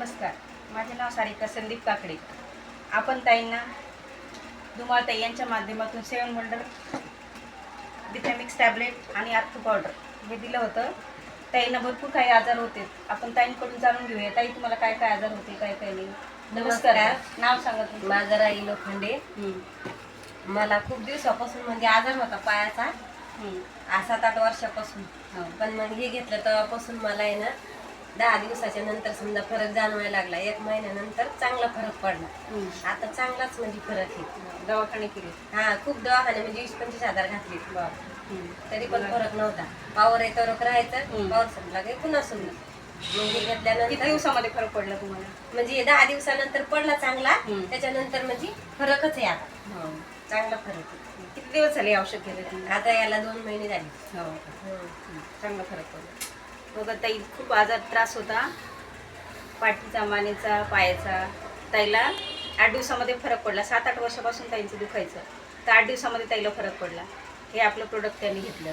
नमस्कार. माझे नाव सारिका संदीप काकडे. आपण ताईंना धुमाळ ताई यांच्या माध्यमातून सेवन वंडर विटॅमिक्स टॅबलेट आणि आर्थो पावडर हे दिलं होतं. ताईंना भरपूर काही आजार होते. आपण ताईंकडून जाणून घेऊया. ताई तुम्हाला काय काय आजार होते काय काय नाही? नमस्कार. नाव सांगा तुमचं. माझं राई लोखंडे हं, मला खूप दिवसापासून म्हणजे आजार होता पायाचा. सात आठ वर्षापासून. हो. पण मग हे घेतलं तेव्हापासून मला आहे ना दहा दिवसाच्या नंतर समजा फरक जाणवायला लागला एक महिन्यानंतर चांगला फरक पडला. आता चांगलाच म्हणजे फरक आहे. दवाखाने केले. हा खूप दवाखाने म्हणजे वीस पंचवीस हजार घातले. तरी पण फरक नव्हता. पावर येतो राहायचं. पावर संपला काही पुन्हा किती घेतल्यानंतर दिवसामध्ये फरक पडला तुम्हाला? म्हणजे दहा दिवसानंतर पडला चांगला. त्याच्यानंतर म्हणजे फरकच आहे आता. हो. चांगला फरक किती दिवस झाले औषध तुम्ही? आता याला दोन महिने झाले. हो. चांगला फरक पडला. हो बघा ताई खूप आजार त्रास होता. पाठीचा मानेचा पायाचा. ताईला आठ दिवसामध्ये फरक पडला. सात आठ वर्षापासून ताईंचं दुखायचं. तर आठ दिवसामध्ये ताईला फरक पडला. हे आपलं प्रोडक्ट त्यांनी घेतलं.